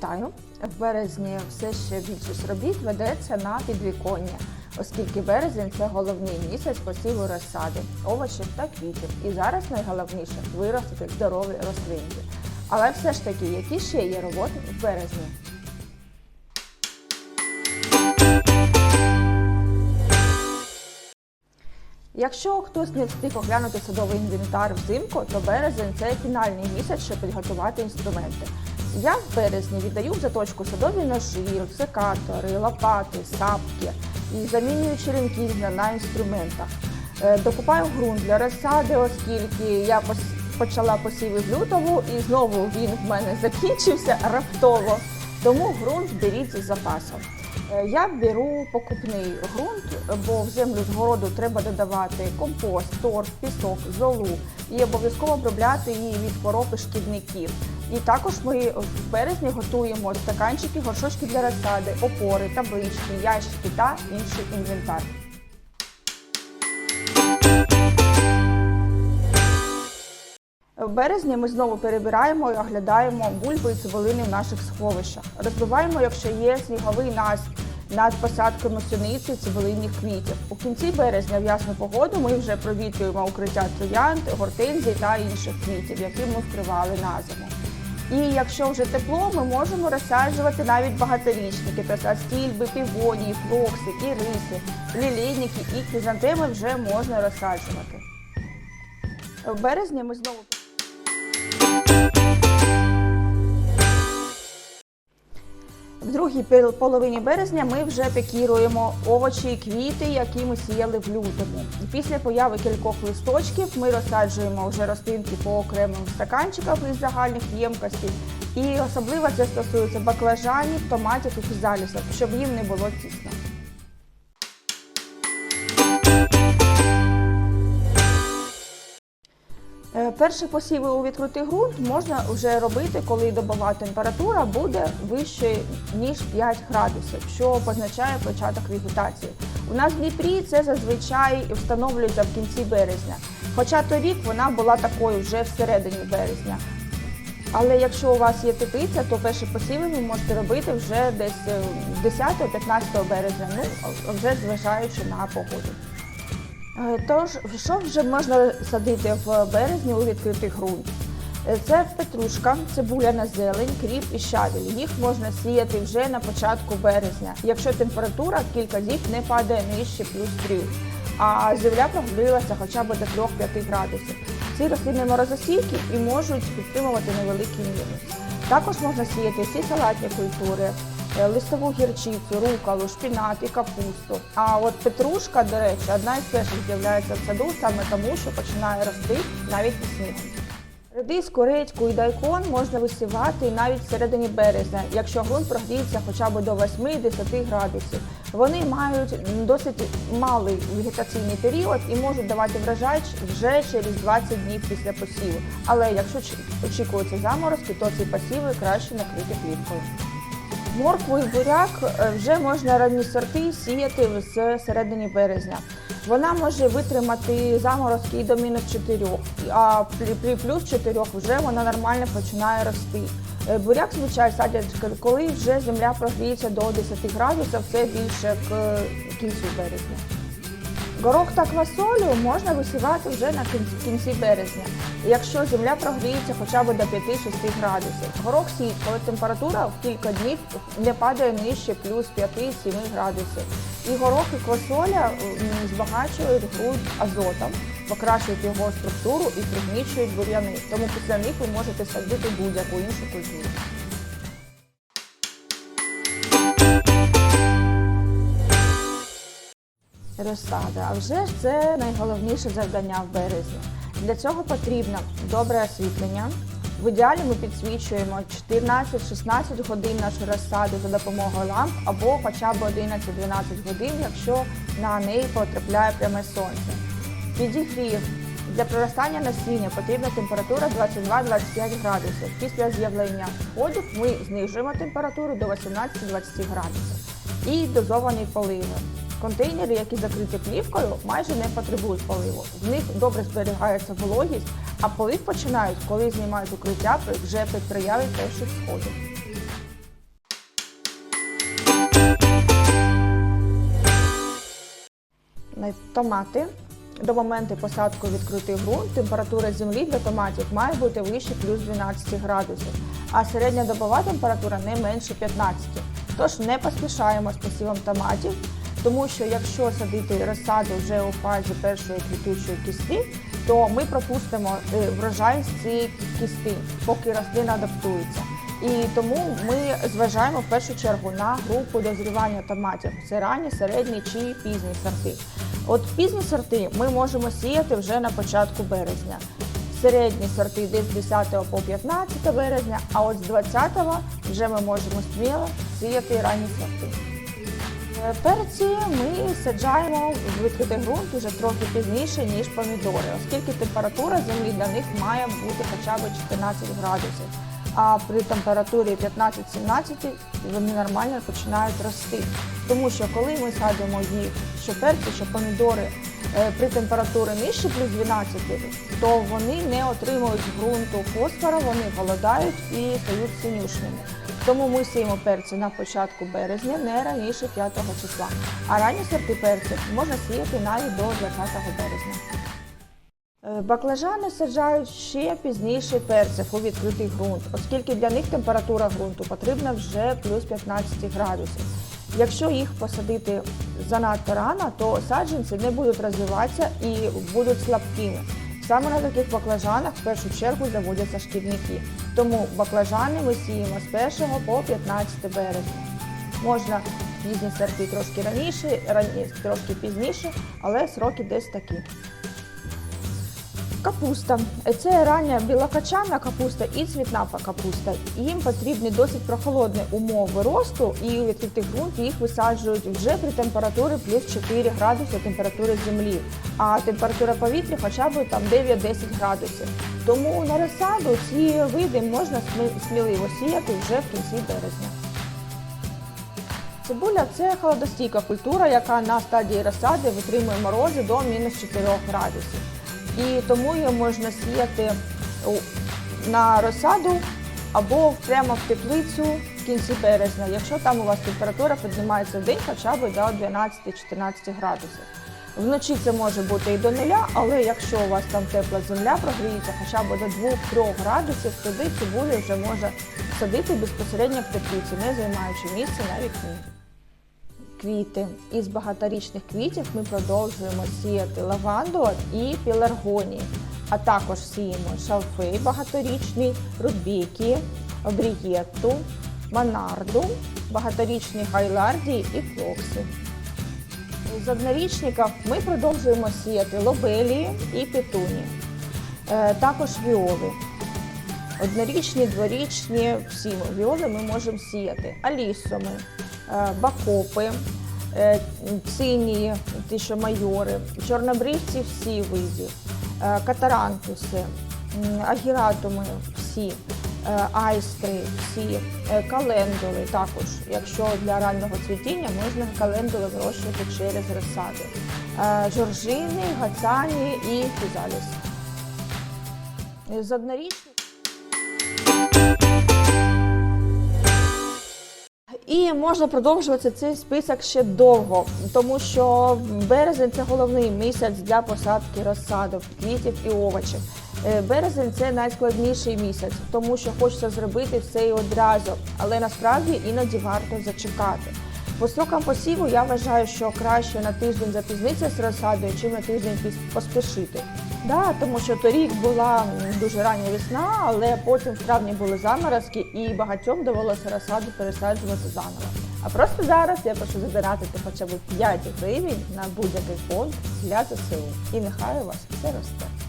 Вітаю! В березні все ще більшість робіт ведеться на підвіконня, оскільки березень це головний місяць посіву розсади, овочів та квітів. І зараз найголовніше виростити здорові рослинки. Але все ж таки, які ще є роботи в березні? Якщо хтось не встиг оглянути садовий інвентар взимку, то березень це фінальний місяць, щоб підготувати інструменти. Я в березні віддаю в заточку садові ножі, секатори, лопати, сапки і замінюю черенки на інструментах. Е, Докупаю ґрунт для розсади, оскільки я почала посіви з лютого і знову він в мене закінчився раптово. Тому ґрунт беріть з запасом. Е, Я беру покупний ґрунт, бо в землю з городу треба додавати компост, торф, пісок, золу і обов'язково обробляти її від хвороб і шкідників. І також ми в березні готуємо стаканчики, горшочки для розсади, опори, таблички, ящики та інший інвентар. Березні ми знову перебираємо і оглядаємо бульби і цибулини в наших сховищах. Розбиваємо, якщо є сніговий наст над посадками суниці цибулинних квітів. У кінці березня в ясну погоду ми вже провітрюємо укриття троянд, гортензій та інших квітів, які ми вкривали на зиму. І якщо вже тепло, ми можемо розсаджувати навіть багаторічники, тобто стільби, півонії, флокси, іриси, лілейники і хризантеми вже можна розсаджувати. В березні ми знову другій пол- половині березня ми вже пікіруємо овочі і квіти, які ми сіяли в лютому. Після появи кількох листочків ми розсаджуємо вже рослинки по окремим стаканчиках із загальних ємкостей. І особливо це стосується баклажанів, томатів і фізалісів, щоб їм не було тісно. Перші посіви у відкритий ґрунт можна вже робити, коли добова температура буде вищою ніж 5 градусів, що позначає початок вегетації. У нас в Дніпрі це зазвичай встановлюється в кінці березня. Хоча торік вона була такою вже всередині березня. Але якщо у вас є теплиця, то перші посіви ви можете робити вже десь е, 10-15 березня, ну вже зважаючи на погоду. Е, Тож, що вже можна садити в березні у відкритий ґрунт? Е, Це петрушка, цибуляна зелень, кріп і щавель. Їх можна сіяти вже на початку березня, якщо температура кілька діб не падає нижче плюс 3, а земля прогрілася хоча б до 3-5 градусів. Ці рослини морозостійкі і можуть підтримувати невеликий мінус. Також можна сіяти всі салатні культури, листову гірчицю, руколу, шпінат і капусту. А от петрушка, до речі, одна із перших з'являється в саду саме тому, що починає рости навіть під снігом. Редиску, редьку і дайкон можна висівати навіть всередині березня, якщо ґрунт прогріється хоча б до 8-10 градусів. Вони мають досить малий вегетаційний період і можуть давати врожай вже через 20 днів після посіву. Але якщо очікуються заморозки, то ці посіви краще накрити плівкою. Моркву і буряк е, вже можна ранні сорти сіяти з середини березня. Вона може витримати заморозки і до мінус 4, а при- плюс 4 вже вона нормально починає рости. Е, Буряк звичайно садять, коли вже земля прогріється до 10 градусів, це більше к кінцю березня. Горох та квасолю можна висівати вже на кінці березня, якщо земля прогріється хоча б до 5-6 градусів. Горох сіють, коли температура в кілька днів не падає нижче плюс 5-7 градусів. І горох і квасоля збагачують ґрунт азотом, покращують його структуру і пригнічують бур'яни. Тому після них ви можете садити будь-яку іншу культуру. Розсада. А вже ж це найголовніше завдання в березні. Для цього потрібно добре освітлення. В ідеалі ми підсвічуємо 14-16 годин нашу розсаду за допомогою ламп або хоча б 11-12 годин, якщо на неї потрапляє пряме сонце. Підігрів. Для проростання насіння потрібна температура 22-25 градусів. Після з'явлення сходів ми знижуємо температуру до 18-20 градусів. І дозовані поливи. Контейнери, які закриті плівкою, майже не потребують поливу. В них добре зберігається вологість, а полив починають, коли знімають укриття вже при прояві перших сходів. Томати. До моменту посадки відкритий ґрунт температура землі для томатів має бути вище плюс 12 градусів, а середня добова температура не менше 15. Тож не поспішаємо з посівом томатів тому що якщо садити розсаду вже у фазі першої квітучої кісти, то ми пропустимо е, врожай з цієї кісти, поки рослина адаптується. І тому ми зважаємо в першу чергу на групу дозрівання томатів. Це ранні, середні чи пізні сорти. От пізні сорти ми можемо сіяти вже на початку березня. Середні сорти десь з 10 по 15 березня, а от з 20 вже ми можемо сміло сіяти ранні сорти. Перці ми саджаємо в відкритий ґрунт уже трохи пізніше, ніж помідори, оскільки температура землі для них має бути хоча б 14 градусів. А при температурі 15-17 вони нормально починають рости. Тому що коли ми садимо їх, що перці, що помідори е, при температурі нижче плюс 12, то вони не отримують ґрунту фосфора, вони голодають і стають синюшними. Тому ми сіємо перці на початку березня, не раніше 5 числа. А ранні сорти перців можна сіяти навіть до 20 березня. Е, Баклажани саджають ще пізніше перців у відкритий ґрунт, оскільки для них температура ґрунту потрібна вже плюс 15 градусів. Якщо їх посадити занадто рано, то саджанці не будуть розвиватися і будуть слабкими. Саме на таких баклажанах в першу чергу заводяться шкідники. Тому баклажани ми сіємо з 1 по 15 березня. Можна пізні сорти трошки раніше, рані, трошки пізніше, але сроки десь такі. Капуста. Це рання білокачана капуста і цвітна капуста. Їм потрібні досить прохолодні умови росту, і у відкритий ґрунт їх висаджують вже при температурі плюс 4 градуси температури землі, а температура повітря хоча б там 9-10 градусів. Тому на розсаду ці види можна сміливо сіяти вже в кінці березня. Цибуля це холодостійка культура, яка на стадії розсади витримує морози до мінус 4 градусів. І тому її можна сіяти на розсаду або прямо в теплицю в кінці березня, якщо там у вас температура піднімається в день хоча б до 12-14 градусів. Вночі це може бути і до нуля, але якщо у вас там тепла земля прогріється хоча б до 2-3 градусів, тоді цибулю вже можна садити безпосередньо в теплиці, не займаючи місце на вікні квіти. Із багаторічних квітів ми продовжуємо сіяти лаванду і пеларгонії, а також сіємо шалфей багаторічний, рудбіки, обрієтту, монарду, багаторічні гайлардії і флокси. З однорічників ми продовжуємо сіяти лобелії і петуні, Е, також віоли. Однорічні, дворічні, всі віоли ми можемо сіяти алісоми, е, бакопи, е, цинії, ті, що майори, чорнобривці всі види, е, катарантуси, агіратуми всі, е, айстри всі, е, календули також. Якщо для раннього цвітіння можна календули вирощувати через розсади. Е, Жоржини, гацані і фізаліс. З однорічних І можна продовжувати цей список ще довго, тому що березень це головний місяць для посадки розсадок, квітів і овочів. Е, Березень це найскладніший місяць, тому що хочеться зробити все і одразу, але насправді іноді варто зачекати. По срокам посіву я вважаю, що краще на тиждень запізнитися з розсадою, чим на тиждень поспішити. Да, тому що торік була дуже рання весна, але потім в травні були заморозки і багатьом довелося розсаду пересаджувати заново. А просто зараз я прошу задонатити хоча б 5 гривень на будь-який фонд для ЗСУ. І нехай у вас все росте.